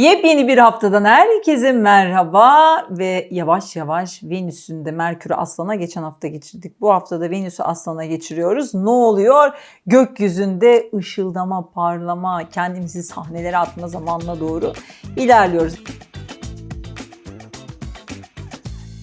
Yepyeni bir haftadan herkese merhaba ve yavaş yavaş Venüs'ün de Merkür'ü Aslan'a geçen hafta geçirdik. Bu haftada Venüs'ü Aslan'a geçiriyoruz. Ne oluyor? Gökyüzünde ışıldama, parlama, kendimizi sahnelere atma zamanına doğru ilerliyoruz.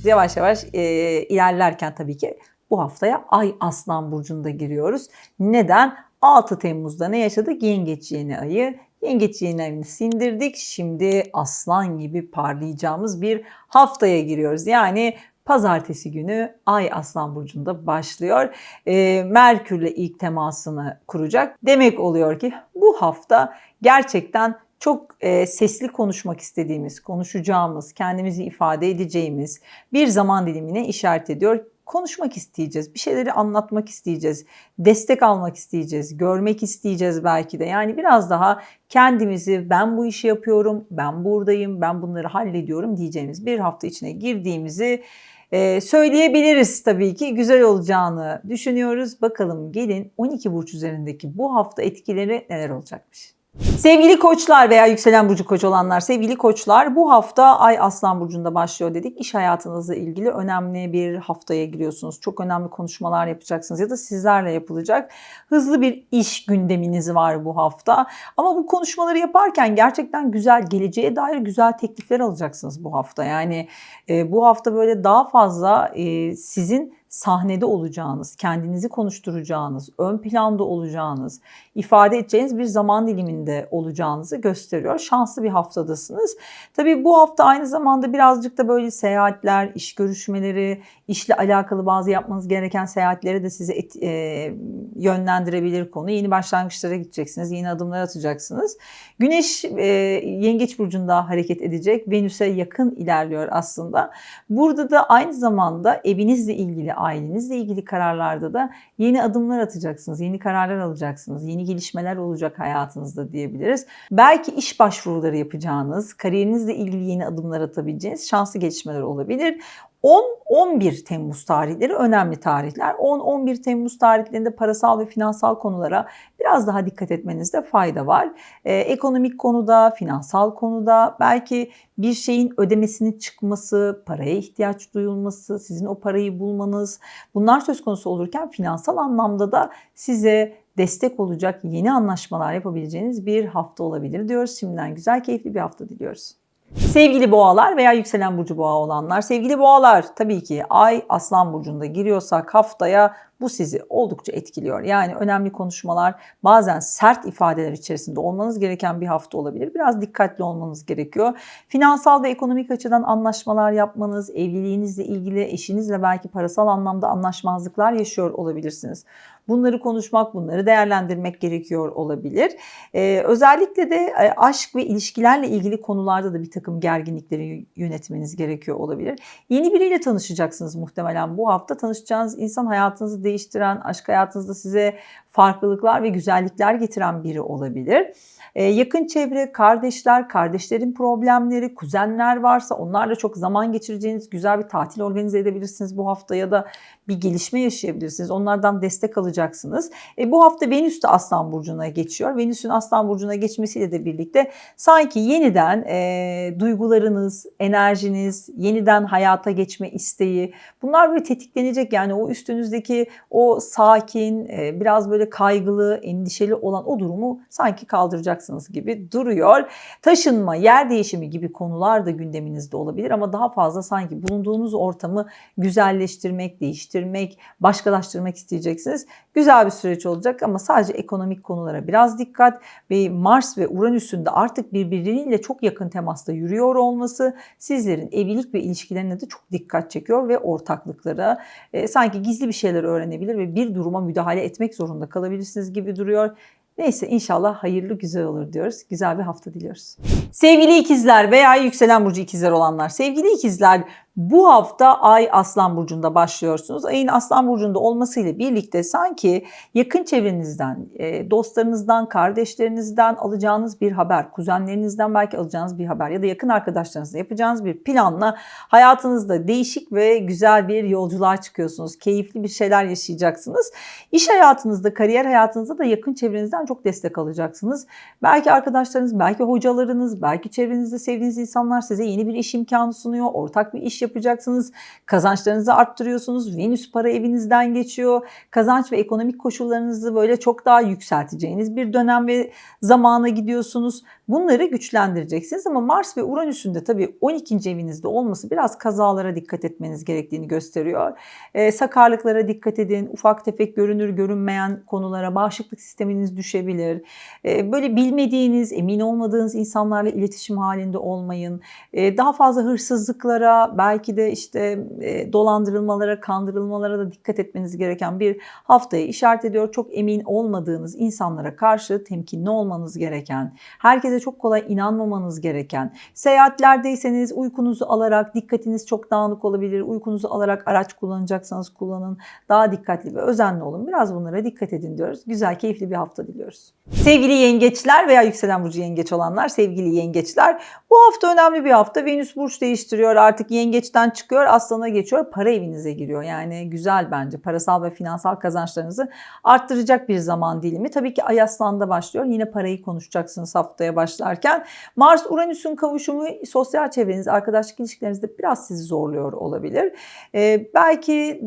Yavaş yavaş e, ilerlerken tabii ki bu haftaya Ay Aslan Burcu'nda giriyoruz. Neden? 6 Temmuz'da ne yaşadık? Yengeç yeni ayı. Yengeç yeni ayını sindirdik. Şimdi aslan gibi parlayacağımız bir haftaya giriyoruz. Yani pazartesi günü Ay Aslan Burcu'nda başlıyor. E, Merkür'le ilk temasını kuracak. Demek oluyor ki bu hafta gerçekten çok e, sesli konuşmak istediğimiz, konuşacağımız, kendimizi ifade edeceğimiz bir zaman dilimine işaret ediyor konuşmak isteyeceğiz, bir şeyleri anlatmak isteyeceğiz, destek almak isteyeceğiz, görmek isteyeceğiz belki de. Yani biraz daha kendimizi ben bu işi yapıyorum, ben buradayım, ben bunları hallediyorum diyeceğimiz bir hafta içine girdiğimizi e, söyleyebiliriz tabii ki. Güzel olacağını düşünüyoruz. Bakalım gelin 12 burç üzerindeki bu hafta etkileri neler olacakmış. Sevgili koçlar veya yükselen burcu koç olanlar, sevgili koçlar bu hafta Ay Aslan Burcu'nda başlıyor dedik. İş hayatınızla ilgili önemli bir haftaya giriyorsunuz. Çok önemli konuşmalar yapacaksınız ya da sizlerle yapılacak. Hızlı bir iş gündeminiz var bu hafta. Ama bu konuşmaları yaparken gerçekten güzel, geleceğe dair güzel teklifler alacaksınız bu hafta. Yani e, bu hafta böyle daha fazla e, sizin sahnede olacağınız, kendinizi konuşturacağınız, ön planda olacağınız, ifade edeceğiniz bir zaman diliminde olacağınızı gösteriyor. Şanslı bir haftadasınız. Tabii bu hafta aynı zamanda birazcık da böyle seyahatler, iş görüşmeleri, işle alakalı bazı yapmanız gereken seyahatlere de sizi et, e, yönlendirebilir konu. Yeni başlangıçlara gideceksiniz, yeni adımlar atacaksınız. Güneş e, Yengeç Burcu'nda hareket edecek. Venüs'e yakın ilerliyor aslında. Burada da aynı zamanda evinizle ilgili, ailenizle ilgili kararlarda da yeni adımlar atacaksınız, yeni kararlar alacaksınız, yeni gelişmeler olacak hayatınızda diyebiliriz. Belki iş başvuruları yapacağınız, kariyerinizle ilgili yeni adımlar atabileceğiniz şanslı gelişmeler olabilir. 10-11 Temmuz tarihleri önemli tarihler. 10-11 Temmuz tarihlerinde parasal ve finansal konulara biraz daha dikkat etmenizde fayda var. Ee, ekonomik konuda, finansal konuda belki bir şeyin ödemesinin çıkması, paraya ihtiyaç duyulması, sizin o parayı bulmanız bunlar söz konusu olurken finansal anlamda da size destek olacak yeni anlaşmalar yapabileceğiniz bir hafta olabilir diyoruz. Şimdiden güzel, keyifli bir hafta diliyoruz. Sevgili boğalar veya yükselen burcu boğa olanlar, sevgili boğalar tabii ki ay aslan burcunda giriyorsak haftaya bu sizi oldukça etkiliyor. Yani önemli konuşmalar, bazen sert ifadeler içerisinde olmanız gereken bir hafta olabilir. Biraz dikkatli olmanız gerekiyor. Finansal ve ekonomik açıdan anlaşmalar yapmanız, evliliğinizle ilgili eşinizle belki parasal anlamda anlaşmazlıklar yaşıyor olabilirsiniz. Bunları konuşmak, bunları değerlendirmek gerekiyor olabilir. Ee, özellikle de e, aşk ve ilişkilerle ilgili konularda da bir takım gerginlikleri yönetmeniz gerekiyor olabilir. Yeni biriyle tanışacaksınız muhtemelen bu hafta. Tanışacağınız insan hayatınızı değiştiren, aşk hayatınızda size farklılıklar ve güzellikler getiren biri olabilir. Ee, yakın çevre, kardeşler, kardeşlerin problemleri, kuzenler varsa onlarla çok zaman geçireceğiniz güzel bir tatil organize edebilirsiniz bu hafta ya da bir gelişme yaşayabilirsiniz. Onlardan destek alacaksınız. E, bu hafta Venüs de Aslan Burcu'na geçiyor. Venüs'ün Aslan Burcu'na geçmesiyle de birlikte sanki yeniden e, duygularınız, enerjiniz, yeniden hayata geçme isteği bunlar böyle tetiklenecek. Yani o üstünüzdeki o sakin, e, biraz böyle kaygılı, endişeli olan o durumu sanki kaldıracaksınız gibi duruyor. Taşınma, yer değişimi gibi konular da gündeminizde olabilir ama daha fazla sanki bulunduğunuz ortamı güzelleştirmek, değiştirmek, başkalaştırmak isteyeceksiniz. Güzel bir süreç olacak ama sadece ekonomik konulara biraz dikkat ve Mars ve Uranüs'ün de artık birbirleriyle çok yakın temasta yürüyor olması sizlerin evlilik ve ilişkilerine de çok dikkat çekiyor ve ortaklıklara e, sanki gizli bir şeyler öğrenebilir ve bir duruma müdahale etmek zorunda kalabilirsiniz gibi duruyor. Neyse inşallah hayırlı güzel olur diyoruz. Güzel bir hafta diliyoruz. Sevgili ikizler veya yükselen burcu ikizler olanlar. Sevgili ikizler Bu hafta Ay Aslan Burcu'nda başlıyorsunuz. Ayın Aslan Burcu'nda olmasıyla birlikte sanki yakın çevrenizden, e, dostlarınızdan, kardeşlerinizden alacağınız bir haber, kuzenlerinizden belki alacağınız bir haber ya da yakın arkadaşlarınızla yapacağınız bir planla hayatınızda değişik ve güzel bir yolculuğa çıkıyorsunuz. Keyifli bir şeyler yaşayacaksınız. İş hayatınızda, kariyer hayatınızda da yakın çevrenizden çok destek alacaksınız. Belki arkadaşlarınız, belki hocalarınız, belki çevrenizde sevdiğiniz insanlar size yeni bir iş imkanı sunuyor. Ortak bir iş yapacaksınız. Kazançlarınızı arttırıyorsunuz. Venüs para evinizden geçiyor. Kazanç ve ekonomik koşullarınızı böyle çok daha yükselteceğiniz bir dönem ve zamana gidiyorsunuz. Bunları güçlendireceksiniz ama Mars ve Uranüs'ün de tabii 12. evinizde olması biraz kazalara dikkat etmeniz gerektiğini gösteriyor. E, sakarlıklara dikkat edin. Ufak tefek görünür görünmeyen konulara bağışıklık sisteminiz düşebilir. E, böyle bilmediğiniz, emin olmadığınız insanlarla iletişim halinde olmayın. E, daha fazla hırsızlıklara, belki de işte e, dolandırılmalara, kandırılmalara da dikkat etmeniz gereken bir haftayı işaret ediyor. Çok emin olmadığınız insanlara karşı temkinli olmanız gereken, herkese çok kolay inanmamanız gereken, seyahatlerdeyseniz uykunuzu alarak, dikkatiniz çok dağınık olabilir, uykunuzu alarak araç kullanacaksanız kullanın, daha dikkatli ve özenli olun. Biraz bunlara dikkat edin diyoruz. Güzel, keyifli bir hafta diliyoruz. Sevgili yengeçler veya yükselen burcu yengeç olanlar, sevgili yengeçler bu hafta önemli bir hafta. Venüs burç değiştiriyor artık yengeçten çıkıyor aslana geçiyor para evinize giriyor. Yani güzel bence parasal ve finansal kazançlarınızı arttıracak bir zaman dilimi. Tabii ki ay aslanda başlıyor. Yine parayı konuşacaksınız haftaya başlarken. Mars Uranüs'ün kavuşumu sosyal çevreniz, arkadaşlık ilişkilerinizde biraz sizi zorluyor olabilir. Ee, belki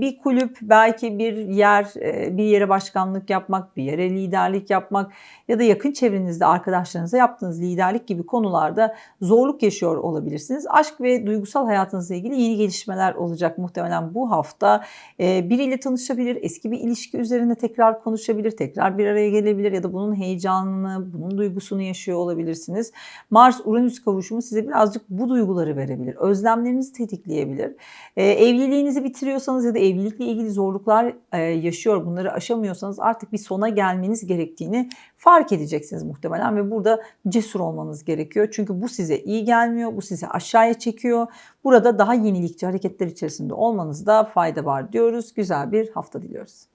bir kulüp, belki bir yer, bir yere başkanlık yapmak, bir yere liderlik yapmak ya da yakın çevrenizde arkadaşlarınıza yaptığınız liderlik gibi konularda zorluk yaşıyor olabilirsiniz. Aşk ve duygusal hayatınızla ilgili yeni gelişmeler olacak muhtemelen bu hafta. E, biriyle tanışabilir, eski bir ilişki üzerine tekrar konuşabilir, tekrar bir araya gelebilir ya da bunun heyecanını, bunun duygusunu yaşıyor olabilirsiniz. Mars-Uranüs kavuşumu size birazcık bu duyguları verebilir. Özlemlerinizi tetikleyebilir. E, evliliğinizi bitiriyorsanız ya da evlilikle ilgili zorluklar e, yaşıyor, bunları aşamıyorsanız artık bir sona gelmeniz gerektiğini fark edeceksiniz muhtemelen ve burada cesur olmanız gerekiyor. Çünkü bu size iyi gelmiyor, bu sizi aşağıya çekiyor. Burada daha yenilikçi hareketler içerisinde olmanızda fayda var diyoruz. Güzel bir hafta diliyoruz.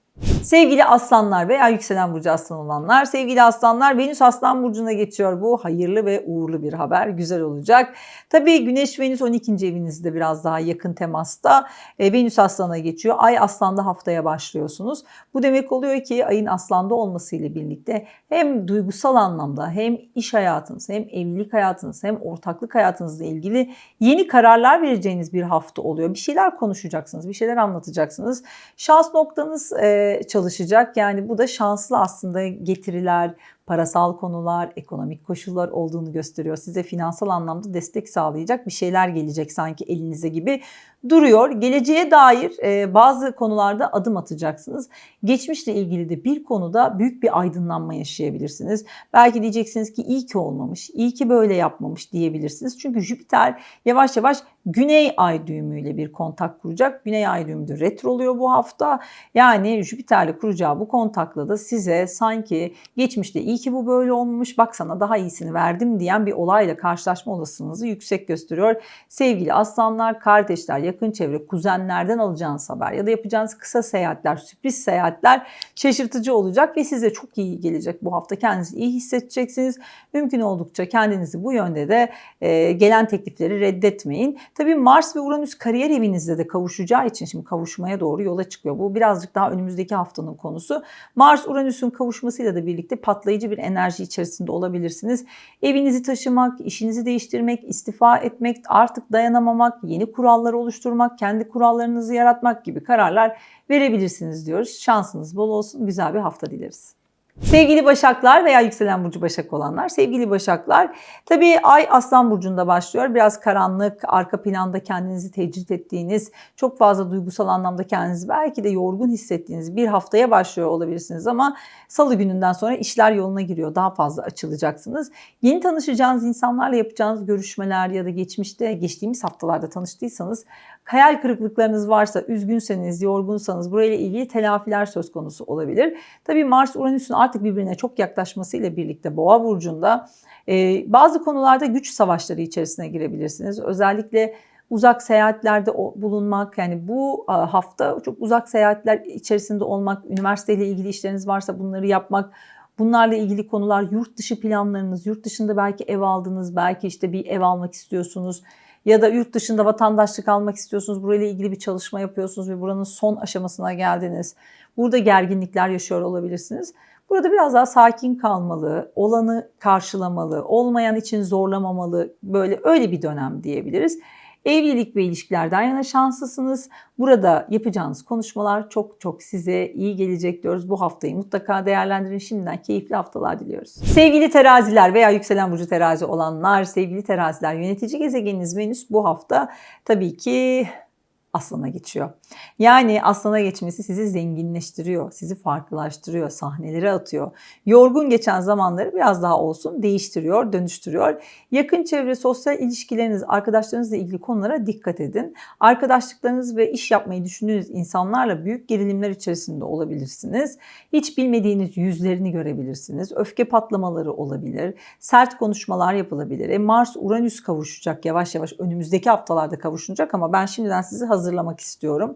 Sevgili aslanlar veya yükselen burcu aslan olanlar, sevgili aslanlar Venüs aslan burcuna geçiyor. Bu hayırlı ve uğurlu bir haber. Güzel olacak. Tabii Güneş Venüs 12. evinizde biraz daha yakın temasta. E, Venüs aslana geçiyor. Ay aslanda haftaya başlıyorsunuz. Bu demek oluyor ki ayın aslanda olmasıyla birlikte hem duygusal anlamda hem iş hayatınız hem evlilik hayatınız hem ortaklık hayatınızla ilgili yeni kararlar vereceğiniz bir hafta oluyor. Bir şeyler konuşacaksınız, bir şeyler anlatacaksınız. Şans noktanız e, çalışacak. Yani bu da şanslı aslında getiriler, parasal konular, ekonomik koşullar olduğunu gösteriyor. Size finansal anlamda destek sağlayacak bir şeyler gelecek sanki elinize gibi duruyor. Geleceğe dair e, bazı konularda adım atacaksınız. Geçmişle ilgili de bir konuda büyük bir aydınlanma yaşayabilirsiniz. Belki diyeceksiniz ki iyi ki olmamış, iyi ki böyle yapmamış diyebilirsiniz. Çünkü Jüpiter yavaş yavaş Güney ay düğümüyle bir kontak kuracak. Güney ay düğümü de retro oluyor bu hafta. Yani Jüpiter'le kuracağı bu kontakla da size sanki geçmişte iyi ki bu böyle olmamış bak sana daha iyisini verdim diyen bir olayla karşılaşma olasılığınızı yüksek gösteriyor. Sevgili aslanlar, kardeşler, yakın çevre, kuzenlerden alacağınız haber ya da yapacağınız kısa seyahatler, sürpriz seyahatler şaşırtıcı olacak ve size çok iyi gelecek bu hafta. Kendinizi iyi hissedeceksiniz. Mümkün oldukça kendinizi bu yönde de e, gelen teklifleri reddetmeyin. Tabii Mars ve Uranüs kariyer evinizde de kavuşacağı için şimdi kavuşmaya doğru yola çıkıyor. Bu birazcık daha önümüzdeki haftanın konusu. Mars Uranüs'ün kavuşmasıyla da birlikte patlayıcı bir enerji içerisinde olabilirsiniz. Evinizi taşımak, işinizi değiştirmek, istifa etmek, artık dayanamamak, yeni kurallar oluşturmak, kendi kurallarınızı yaratmak gibi kararlar verebilirsiniz diyoruz. Şansınız bol olsun. Güzel bir hafta dileriz. Sevgili Başaklar veya yükselen burcu Başak olanlar, sevgili Başaklar, tabii Ay Aslan burcunda başlıyor. Biraz karanlık, arka planda kendinizi tecrit ettiğiniz, çok fazla duygusal anlamda kendinizi belki de yorgun hissettiğiniz bir haftaya başlıyor olabilirsiniz ama Salı gününden sonra işler yoluna giriyor. Daha fazla açılacaksınız. Yeni tanışacağınız insanlarla yapacağınız görüşmeler ya da geçmişte geçtiğimiz haftalarda tanıştıysanız hayal kırıklıklarınız varsa, üzgünseniz, yorgunsanız burayla ilgili telafiler söz konusu olabilir. Tabii Mars Uranüs'ün artık birbirine çok yaklaşmasıyla birlikte Boğa burcunda e, bazı konularda güç savaşları içerisine girebilirsiniz. Özellikle uzak seyahatlerde bulunmak yani bu a, hafta çok uzak seyahatler içerisinde olmak, üniversiteyle ilgili işleriniz varsa bunları yapmak, bunlarla ilgili konular, yurt dışı planlarınız, yurt dışında belki ev aldınız, belki işte bir ev almak istiyorsunuz ya da yurt dışında vatandaşlık almak istiyorsunuz, burayla ilgili bir çalışma yapıyorsunuz ve buranın son aşamasına geldiniz. Burada gerginlikler yaşıyor olabilirsiniz. Burada biraz daha sakin kalmalı, olanı karşılamalı, olmayan için zorlamamalı, böyle öyle bir dönem diyebiliriz. Evlilik ve ilişkilerden yana şanslısınız. Burada yapacağınız konuşmalar çok çok size iyi gelecek diyoruz. Bu haftayı mutlaka değerlendirin. Şimdiden keyifli haftalar diliyoruz. Sevgili teraziler veya yükselen burcu terazi olanlar, sevgili teraziler yönetici gezegeniniz Venüs bu hafta tabii ki Aslan'a geçiyor. Yani Aslan'a geçmesi sizi zenginleştiriyor, sizi farklılaştırıyor, sahnelere atıyor. Yorgun geçen zamanları biraz daha olsun değiştiriyor, dönüştürüyor. Yakın çevre, sosyal ilişkileriniz, arkadaşlarınızla ilgili konulara dikkat edin. Arkadaşlıklarınız ve iş yapmayı düşündüğünüz insanlarla büyük gerilimler içerisinde olabilirsiniz. Hiç bilmediğiniz yüzlerini görebilirsiniz. Öfke patlamaları olabilir. Sert konuşmalar yapılabilir. E Mars Uranüs kavuşacak yavaş yavaş önümüzdeki haftalarda kavuşacak ama ben şimdiden sizi hazırlamak istiyorum.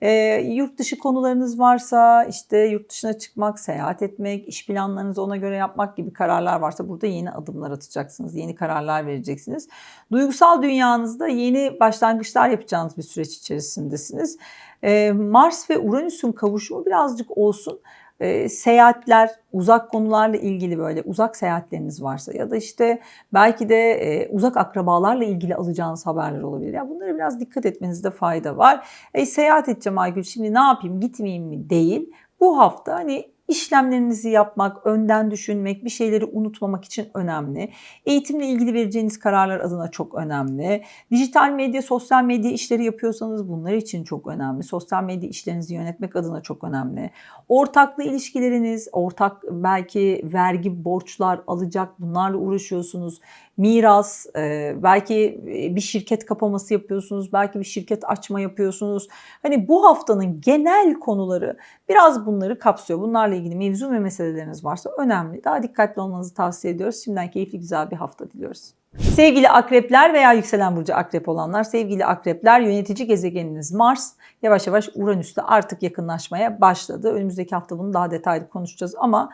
E, yurt dışı konularınız varsa işte yurt dışına çıkmak, seyahat etmek, iş planlarınızı ona göre yapmak gibi kararlar varsa burada yeni adımlar atacaksınız. Yeni kararlar vereceksiniz. Duygusal dünyanızda yeni başlangıçlar yapacağınız bir süreç içerisindesiniz. E, Mars ve Uranüs'ün kavuşumu birazcık olsun e, seyahatler, uzak konularla ilgili böyle uzak seyahatleriniz varsa ya da işte belki de e, uzak akrabalarla ilgili alacağınız haberler olabilir. Ya bunlara biraz dikkat etmenizde fayda var. E, seyahat edeceğim Aygül şimdi ne yapayım gitmeyeyim mi değil. Bu hafta hani işlemlerinizi yapmak, önden düşünmek, bir şeyleri unutmamak için önemli. Eğitimle ilgili vereceğiniz kararlar adına çok önemli. Dijital medya, sosyal medya işleri yapıyorsanız bunlar için çok önemli. Sosyal medya işlerinizi yönetmek adına çok önemli. Ortaklı ilişkileriniz, ortak belki vergi, borçlar, alacak bunlarla uğraşıyorsunuz. Miras, e, belki bir şirket kapaması yapıyorsunuz, belki bir şirket açma yapıyorsunuz. Hani bu haftanın genel konuları biraz bunları kapsıyor. Bunlarla ilgili mevzu ve meseleleriniz varsa önemli. Daha dikkatli olmanızı tavsiye ediyoruz. Şimdiden keyifli güzel bir hafta diliyoruz. Sevgili akrepler veya yükselen burcu akrep olanlar, sevgili akrepler yönetici gezegeniniz Mars yavaş yavaş Uranüs'te artık yakınlaşmaya başladı. Önümüzdeki hafta bunu daha detaylı konuşacağız ama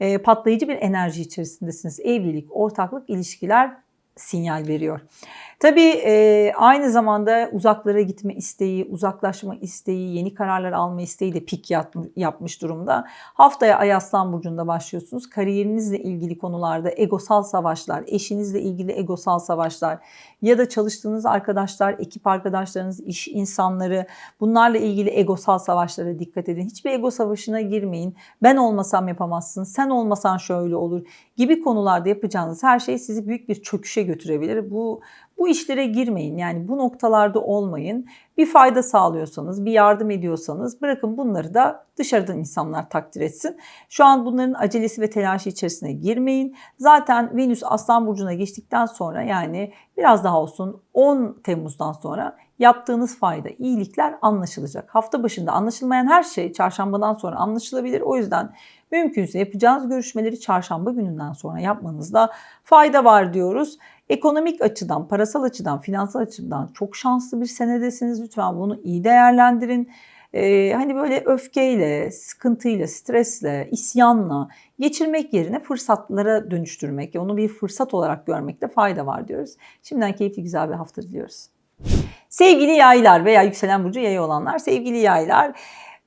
e, patlayıcı bir enerji içerisindesiniz. Evlilik, ortaklık, ilişkiler sinyal veriyor. Tabii e, aynı zamanda uzaklara gitme isteği, uzaklaşma isteği, yeni kararlar alma isteği de pik yapmış durumda. Haftaya Ay Aslan Burcu'nda başlıyorsunuz. Kariyerinizle ilgili konularda egosal savaşlar, eşinizle ilgili egosal savaşlar ya da çalıştığınız arkadaşlar, ekip arkadaşlarınız, iş insanları bunlarla ilgili egosal savaşlara dikkat edin. Hiçbir ego savaşına girmeyin. Ben olmasam yapamazsın, sen olmasan şöyle olur gibi konularda yapacağınız her şey sizi büyük bir çöküşe götürebilir. Bu bu işlere girmeyin. Yani bu noktalarda olmayın. Bir fayda sağlıyorsanız, bir yardım ediyorsanız bırakın bunları da dışarıdan insanlar takdir etsin. Şu an bunların acelesi ve telaşı içerisine girmeyin. Zaten Venüs Aslan Burcu'na geçtikten sonra yani biraz daha olsun 10 Temmuz'dan sonra yaptığınız fayda, iyilikler anlaşılacak. Hafta başında anlaşılmayan her şey çarşambadan sonra anlaşılabilir. O yüzden mümkünse yapacağınız görüşmeleri çarşamba gününden sonra yapmanızda fayda var diyoruz. Ekonomik açıdan, parasal açıdan, finansal açıdan çok şanslı bir senedesiniz. Lütfen bunu iyi değerlendirin. Ee, hani böyle öfkeyle, sıkıntıyla, stresle, isyanla geçirmek yerine fırsatlara dönüştürmek, onu bir fırsat olarak görmekte fayda var diyoruz. Şimdiden keyifli güzel bir hafta diliyoruz. Sevgili yaylar veya yükselen burcu yayı olanlar, sevgili yaylar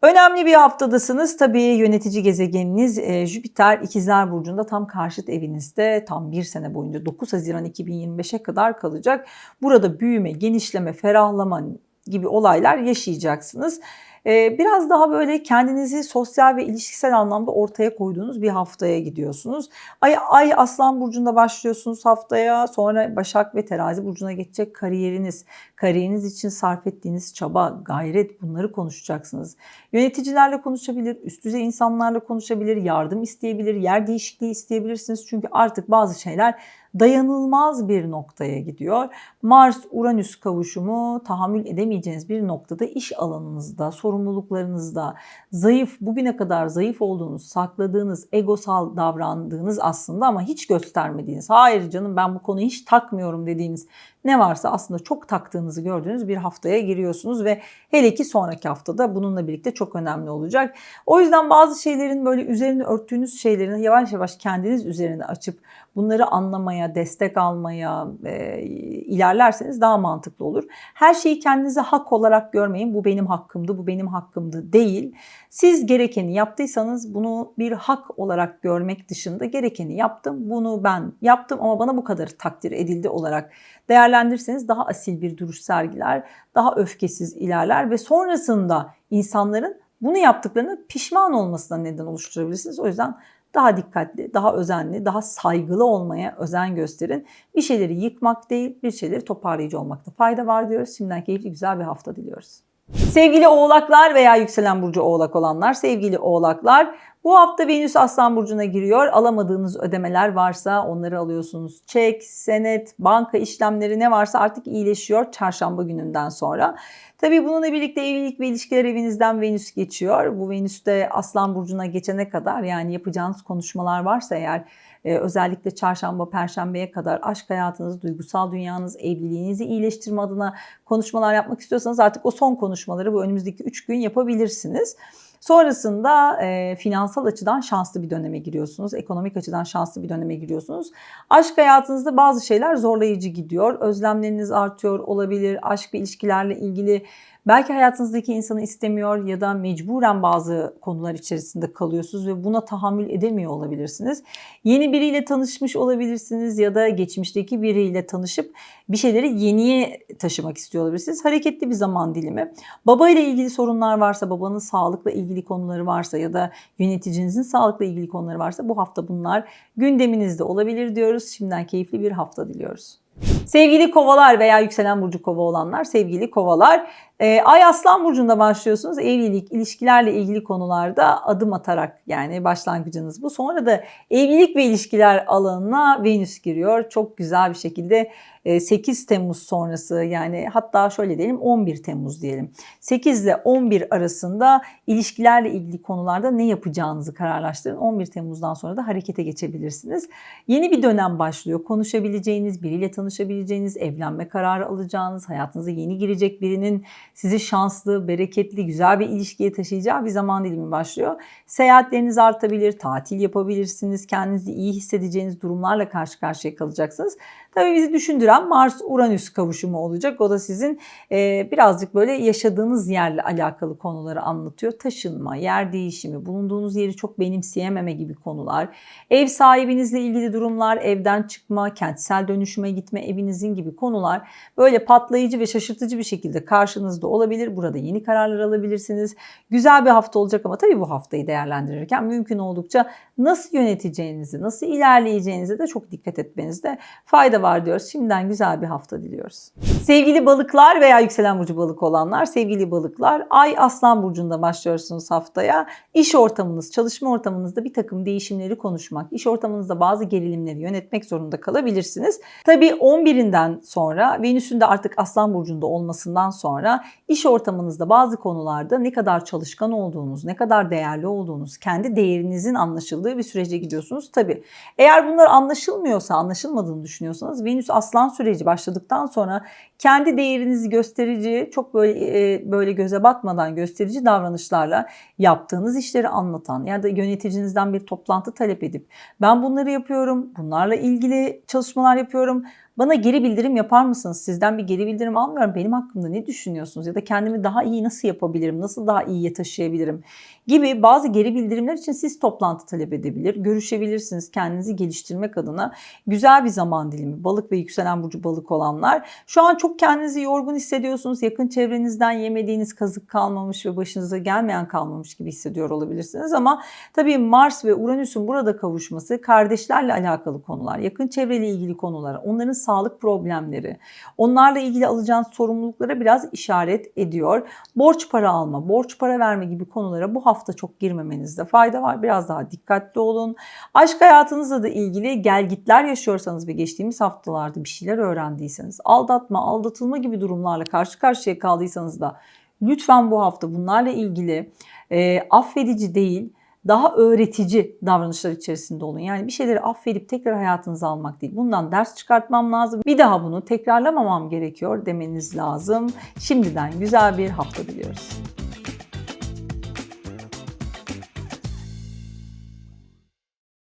Önemli bir haftadasınız. Tabii yönetici gezegeniniz e, Jüpiter İkizler Burcu'nda tam karşıt evinizde tam bir sene boyunca 9 Haziran 2025'e kadar kalacak. Burada büyüme, genişleme, ferahlama gibi olaylar yaşayacaksınız. Ee, biraz daha böyle kendinizi sosyal ve ilişkisel anlamda ortaya koyduğunuz bir haftaya gidiyorsunuz. Ay, ay Aslan Burcu'nda başlıyorsunuz haftaya. Sonra Başak ve Terazi Burcu'na geçecek kariyeriniz. Kariyeriniz için sarf ettiğiniz çaba, gayret bunları konuşacaksınız. Yöneticilerle konuşabilir, üst düzey insanlarla konuşabilir, yardım isteyebilir, yer değişikliği isteyebilirsiniz. Çünkü artık bazı şeyler dayanılmaz bir noktaya gidiyor. Mars-Uranüs kavuşumu tahammül edemeyeceğiniz bir noktada iş alanınızda, sorumluluklarınızda zayıf, bugüne kadar zayıf olduğunuz, sakladığınız, egosal davrandığınız aslında ama hiç göstermediğiniz, hayır canım ben bu konuyu hiç takmıyorum dediğiniz ne varsa aslında çok taktığınızı gördüğünüz bir haftaya giriyorsunuz ve hele ki sonraki haftada bununla birlikte çok önemli olacak. O yüzden bazı şeylerin böyle üzerine örttüğünüz şeylerin yavaş yavaş kendiniz üzerine açıp bunları anlamaya, destek almaya e, ilerlerseniz daha mantıklı olur. Her şeyi kendinize hak olarak görmeyin. Bu benim hakkımdı, bu benim hakkımdı değil. Siz gerekeni yaptıysanız bunu bir hak olarak görmek dışında gerekeni yaptım. Bunu ben yaptım ama bana bu kadar takdir edildi olarak değerlendirirseniz daha asil bir duruş sergiler, daha öfkesiz ilerler ve sonrasında insanların bunu yaptıklarını pişman olmasına neden oluşturabilirsiniz. O yüzden daha dikkatli, daha özenli, daha saygılı olmaya özen gösterin. Bir şeyleri yıkmak değil, bir şeyleri toparlayıcı olmakta fayda var diyoruz. Şimdiden keyifli güzel bir hafta diliyoruz. Sevgili oğlaklar veya yükselen burcu oğlak olanlar, sevgili oğlaklar bu hafta Venüs Aslan Burcu'na giriyor. Alamadığınız ödemeler varsa onları alıyorsunuz. Çek, senet, banka işlemleri ne varsa artık iyileşiyor çarşamba gününden sonra. Tabii bununla birlikte evlilik ve ilişkiler evinizden Venüs geçiyor. Bu Venüs de Aslan Burcu'na geçene kadar yani yapacağınız konuşmalar varsa eğer e, özellikle çarşamba, perşembeye kadar aşk hayatınız, duygusal dünyanız, evliliğinizi iyileştirme adına konuşmalar yapmak istiyorsanız artık o son konuşmaları bu önümüzdeki 3 gün yapabilirsiniz. Sonrasında e, finansal açıdan şanslı bir döneme giriyorsunuz. Ekonomik açıdan şanslı bir döneme giriyorsunuz. Aşk hayatınızda bazı şeyler zorlayıcı gidiyor. Özlemleriniz artıyor olabilir. Aşk ve ilişkilerle ilgili Belki hayatınızdaki insanı istemiyor ya da mecburen bazı konular içerisinde kalıyorsunuz ve buna tahammül edemiyor olabilirsiniz. Yeni biriyle tanışmış olabilirsiniz ya da geçmişteki biriyle tanışıp bir şeyleri yeniye taşımak istiyor olabilirsiniz. Hareketli bir zaman dilimi. Baba ile ilgili sorunlar varsa, babanın sağlıkla ilgili konuları varsa ya da yöneticinizin sağlıkla ilgili konuları varsa bu hafta bunlar gündeminizde olabilir diyoruz. Şimdiden keyifli bir hafta diliyoruz. Sevgili kovalar veya yükselen burcu kova olanlar, sevgili kovalar e, Ay Aslan Burcu'nda başlıyorsunuz. Evlilik, ilişkilerle ilgili konularda adım atarak yani başlangıcınız bu. Sonra da evlilik ve ilişkiler alanına Venüs giriyor. Çok güzel bir şekilde 8 e, Temmuz sonrası yani hatta şöyle diyelim 11 Temmuz diyelim. 8 ile 11 arasında ilişkilerle ilgili konularda ne yapacağınızı kararlaştırın. 11 Temmuz'dan sonra da harekete geçebilirsiniz. Yeni bir dönem başlıyor. Konuşabileceğiniz, biriyle tanışabileceğiniz, evlenme kararı alacağınız, hayatınıza yeni girecek birinin sizi şanslı, bereketli, güzel bir ilişkiye taşıyacağı bir zaman dilimi başlıyor. Seyahatleriniz artabilir, tatil yapabilirsiniz, kendinizi iyi hissedeceğiniz durumlarla karşı karşıya kalacaksınız. Tabii bizi düşündüren Mars-Uranüs kavuşumu olacak. O da sizin e, birazcık böyle yaşadığınız yerle alakalı konuları anlatıyor. Taşınma, yer değişimi, bulunduğunuz yeri çok benimseyememe gibi konular. Ev sahibinizle ilgili durumlar, evden çıkma, kentsel dönüşüme gitme, evinizin gibi konular böyle patlayıcı ve şaşırtıcı bir şekilde karşınızda olabilir. Burada yeni kararlar alabilirsiniz. Güzel bir hafta olacak ama tabii bu haftayı değerlendirirken mümkün oldukça nasıl yöneteceğinizi, nasıl ilerleyeceğinize de çok dikkat etmenizde fayda var diyoruz. Şimdiden güzel bir hafta diliyoruz. Sevgili balıklar veya yükselen burcu balık olanlar, sevgili balıklar, Ay Aslan Burcu'nda başlıyorsunuz haftaya. İş ortamınız, çalışma ortamınızda bir takım değişimleri konuşmak, iş ortamınızda bazı gerilimleri yönetmek zorunda kalabilirsiniz. Tabii 11'inden sonra, Venüs'ün de artık Aslan Burcu'nda olmasından sonra iş ortamınızda bazı konularda ne kadar çalışkan olduğunuz, ne kadar değerli olduğunuz, kendi değerinizin anlaşıldığı bir sürece gidiyorsunuz. Tabii eğer bunlar anlaşılmıyorsa, anlaşılmadığını düşünüyorsanız Venüs Aslan süreci başladıktan sonra kendi değerinizi gösterici, çok böyle e, böyle göze batmadan gösterici davranışlarla yaptığınız işleri anlatan ya da yöneticinizden bir toplantı talep edip ben bunları yapıyorum, bunlarla ilgili çalışmalar yapıyorum bana geri bildirim yapar mısınız? Sizden bir geri bildirim almıyorum. Benim hakkımda ne düşünüyorsunuz? Ya da kendimi daha iyi nasıl yapabilirim? Nasıl daha iyiye taşıyabilirim? Gibi bazı geri bildirimler için siz toplantı talep edebilir. Görüşebilirsiniz kendinizi geliştirmek adına. Güzel bir zaman dilimi. Balık ve yükselen burcu balık olanlar. Şu an çok kendinizi yorgun hissediyorsunuz. Yakın çevrenizden yemediğiniz kazık kalmamış ve başınıza gelmeyen kalmamış gibi hissediyor olabilirsiniz. Ama tabii Mars ve Uranüs'ün burada kavuşması kardeşlerle alakalı konular, yakın çevreyle ilgili konular, onların sağlık problemleri, onlarla ilgili alacağınız sorumluluklara biraz işaret ediyor. Borç para alma, borç para verme gibi konulara bu hafta çok girmemenizde fayda var. Biraz daha dikkatli olun. Aşk hayatınızla da ilgili gelgitler yaşıyorsanız ve geçtiğimiz haftalarda bir şeyler öğrendiyseniz, aldatma, aldatılma gibi durumlarla karşı karşıya kaldıysanız da lütfen bu hafta bunlarla ilgili e, affedici değil, daha öğretici davranışlar içerisinde olun. Yani bir şeyleri affedip tekrar hayatınıza almak değil. Bundan ders çıkartmam lazım. Bir daha bunu tekrarlamamam gerekiyor demeniz lazım. Şimdiden güzel bir hafta diliyoruz.